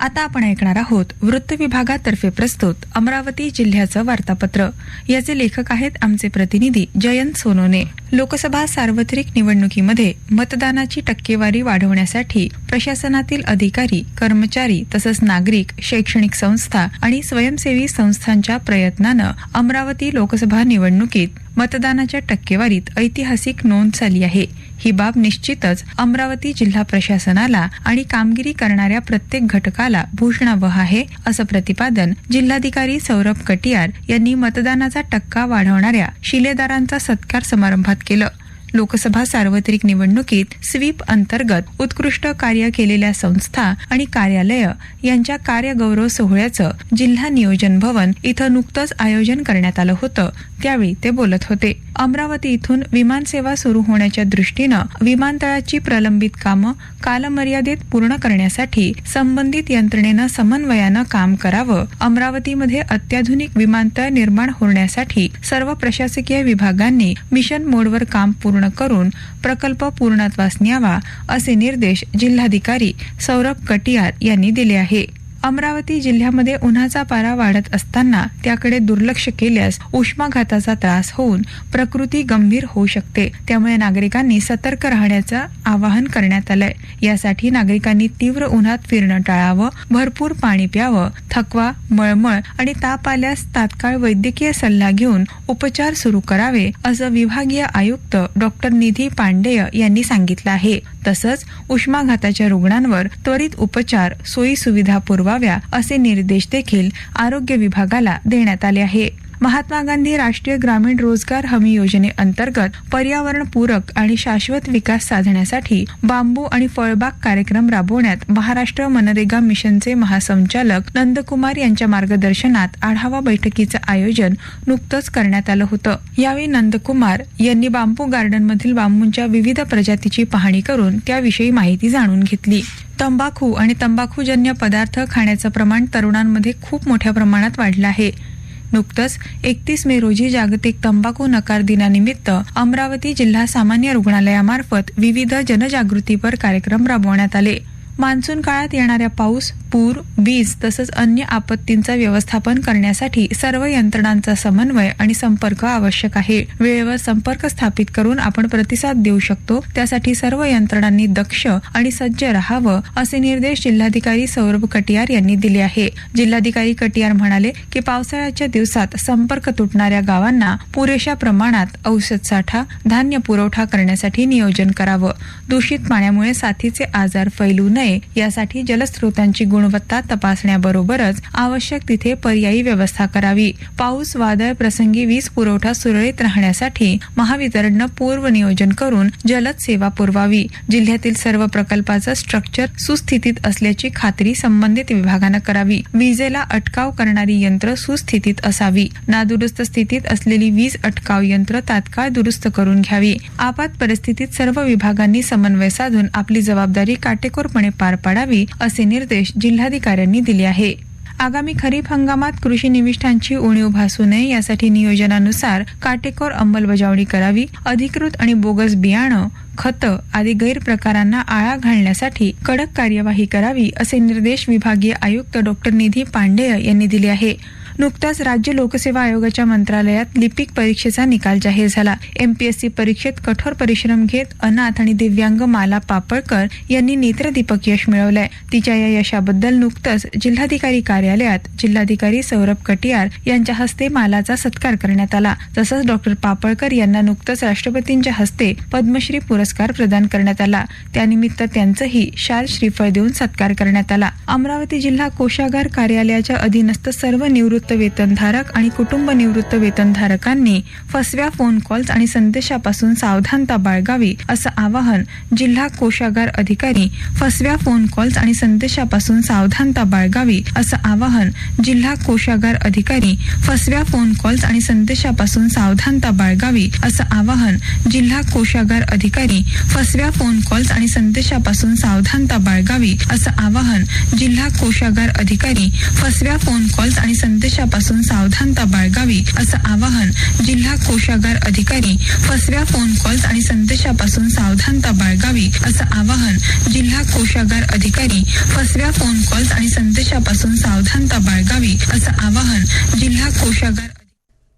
आता आपण ऐकणार आहोत वृत्त विभागातर्फे प्रस्तुत अमरावती जिल्ह्याचं वार्तापत्र. याचे लेखक आहेत आमचे प्रतिनिधी जयंत सोनोने. लोकसभा सार्वत्रिक निवडणुकीमध्ये मतदानाची टक्केवारी वाढवण्यासाठी प्रशासनातील अधिकारी कर्मचारी तसंच नागरिक शैक्षणिक संस्था आणि स्वयंसेवी संस्थांच्या प्रयत्नानं अमरावती लोकसभा निवडणुकीत मतदानाच्या टक्केवारीत ऐतिहासिक नोंद झाली आहे. ही बाब निश्चितच अमरावती जिल्हा प्रशासनाला आणि कामगिरी करणाऱ्या प्रत्येक घटकाला भूषणावह आहे असं प्रतिपादन जिल्हाधिकारी सौरभ कटियार यांनी मतदानाचा टक्का वाढवणाऱ्या शिलेदारांचा सत्कार समारंभात केलं. लोकसभा सार्वत्रिक निवडणुकीत स्वीप अंतर्गत उत्कृष्ट कार्य केलेल्या संस्था आणि कार्यालय यांच्या कार्यगौरव सोहळ्याचं जिल्हा नियोजन भवन इथं नुकतंच आयोजन करण्यात आलं होतं त्यावेळी ते बोलत होते. अमरावती इथून विमानसेवा सुरू होण्याच्या दृष्टीनं विमानतळाची प्रलंबित कामं कालमर्यादेत पूर्ण करण्यासाठी संबंधित यंत्रणेनं समन्वयानं काम करावं अमरावतीमध्ये अत्याधुनिक विमानतळ निर्माण होण्यासाठी सर्व प्रशासकीय विभागांनी मिशन मोडवर काम पूर्ण करून प्रकल्प पूर्णत्वास न्यावा असे निर्देश जिल्हाधिकारी सौरभ कटियार यांनी दिले आहे अमरावती जिल्ह्यामध्ये उन्हाचा पारा वाढत असताना त्याकडे दुर्लक्ष केल्यास उष्माघाताचा त्रास होऊन प्रकृती गंभीर होऊ शकते. त्यामुळे नागरिकांनी सतर्क राहण्याचं आवाहन करण्यात आलंय. यासाठी नागरिकांनी तीव्र उन्हात फिरणं टाळावं भरपूर पाणी प्यावं थकवा मळमळ आणि ताप आल्यास तात्काळ वैद्यकीय सल्ला घेऊन उपचार सुरू करावे असं विभागीय आयुक्त डॉक्टर निधी पांडेय यांनी सांगितलं आहे. तसंच उष्माघाताच्या रुग्णांवर त्वरित उपचार सोयी सुविधा पुरवाव्या असे निर्देश देखील आरोग्य विभागाला देण्यात आले आहे. महात्मा गांधी राष्ट्रीय ग्रामीण रोजगार हमी योजनेअंतर्गत पर्यावरणपूरक आणि शाश्वत विकास साधण्यासाठी बांबू आणि फळबाग कार्यक्रम राबवण्यात महाराष्ट्र मनरेगा मिशनचे महासंचालक नंदकुमार यांच्या मार्गदर्शनात आढावा बैठकीचं आयोजन नुकतंच करण्यात आलं होतं. यावेळी नंदकुमार यांनी बांबू गार्डनमधील बांबूंच्या विविध प्रजातीची पाहणी करून त्याविषयी माहिती जाणून घेतली. तंबाखू आणि तंबाखूजन्य पदार्थ खाण्याचं प्रमाण तरुणांमध्ये खूप मोठ्या प्रमाणात वाढलं आहे. नुकतंच एकतीस मे रोजी जागतिक तंबाखू नकार दिनानिमित्त अमरावती जिल्हा सामान्य रुग्णालयामार्फत विविध जनजागृतीपर कार्यक्रम राबवण्यात आले. मान्सून काळात येणाऱ्या पाऊस पूर वीज तसंच अन्य आपत्तींचं व्यवस्थापन करण्यासाठी सर्व यंत्रणांचा समन्वय आणि संपर्क आवश्यक आहे. वेळेवर संपर्क स्थापित करून आपण प्रतिसाद देऊ शकतो. त्यासाठी सर्व यंत्रणांनी दक्ष आणि सज्ज राहावं असे निर्देश जिल्हाधिकारी सौरभ कटियार यांनी दिले आहे. जिल्हाधिकारी कटियार म्हणाले की पावसाळ्याच्या दिवसात संपर्क तुटणाऱ्या गावांना पुरेशा प्रमाणात औषध साठा धान्य पुरवठा करण्यासाठी नियोजन करावं. दूषित पाण्यामुळे साथीचे आजार फैलू नये. यासाठी जलस्रोतांची गुणवत्ता तपासण्याबरोबरच आवश्यक तिथे पर्यायी व्यवस्था करावी. पाऊस वादळ प्रसंगी वीज पुरवठा सुरळीत राहण्यासाठी महावितरणनं पूर्व नियोजन करून जलद सेवा पुरवावी. जिल्ह्यातील सर्व प्रकल्पाचं स्ट्रक्चर सुस्थितीत असल्याची खात्री संबंधित विभागानं करावी. विजेला अटकाव करणारी यंत्र सुस्थितीत असावी. नादुरुस्त स्थितीत असलेली वीज अटकाव यंत्र तात्काळ दुरुस्त करून घ्यावी. आपात परिस्थितीत सर्व विभागांनी समन्वय साधून आपली जबाबदारी काटेकोरपणे पार पाडावी असे निर्देश जिल्हाधिकाऱ्यांनी दिले आहे. आगामी खरीप हंगामात कृषी निविष्ठांची उणीव भासू नये यासाठी नियोजनानुसार काटेकोर अंमलबजावणी करावी अधिकृत आणि बोगस बियाणं खतं आदी गैरप्रकारांना आळा घालण्यासाठी कडक कार्यवाही करावी असे निर्देश विभागीय आयुक्त डॉक्टर निधी पांडेय यांनी दिले आहे. नुकताच राज्य लोकसेवा आयोगाच्या मंत्रालयात लिपिक परीक्षेचा निकाल जाहीर झाला. एमपीएससी परीक्षेत कठोर परिश्रम घेत अनाथ आणि दिव्यांग माला पापळकर यांनी नेत्रदीपक यश मिळवलंय. तिच्या या यशाबद्दल नुकतंच जिल्हाधिकारी कार्यालयात जिल्हाधिकारी सौरभ कटियार यांच्या हस्ते मालाचा सत्कार करण्यात आला. तसंच डॉक्टर पापळकर यांना नुकतंच राष्ट्रपतींच्या हस्ते पद्मश्री पुरस्कार प्रदान करण्यात आला. त्यानिमित्त त्यांचंही शाल श्रीफळ देऊन सत्कार करण्यात आला. अमरावती जिल्हा कोषागार कार्यालयाच्या अधीनस्थ सर्व निवृत्त वेतनधारक आणि कुटुंब निवृत्त वेतनधारकांनी फसव्या फोन कॉल्स आणि संदेशापासून सावधानता बाळगावी असं आवाहन जिल्हा कोषागार अधिकारी फसव्या फोन कॉल्स आणि संदेशापासून सावधानता बाळगावी असं आवाहन जिल्हा कोषागार अधिकारी फसव्या फोन कॉल्स आणि संदेशापासून सावधानता बाळगावी असं आवाहन जिल्हा कोषागार अधिकारी फसव्या फोन कॉल्स आणि संदेशापासून सावधानता बाळगावी असं आवाहन जिल्हा कोषागार अधिकारी फसव्या फोन कॉल्स आणि संदेश संदेशापासून सावधानता बाळगावी असं आवाहन जिल्हा कोषागार अधिकारी फसव्या फोन कॉल्स आणि संदेशापासून सावधानता बाळगावी असं आवाहन जिल्हा कोषागार अधिकारी फसव्या फोन कॉल्स आणि संदेशापासून सावधानता बाळगावी असं आवाहन जिल्हा कोषागार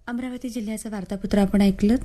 अमरावती जिल्ह्याचं वार्तापत्र आपण ऐकलं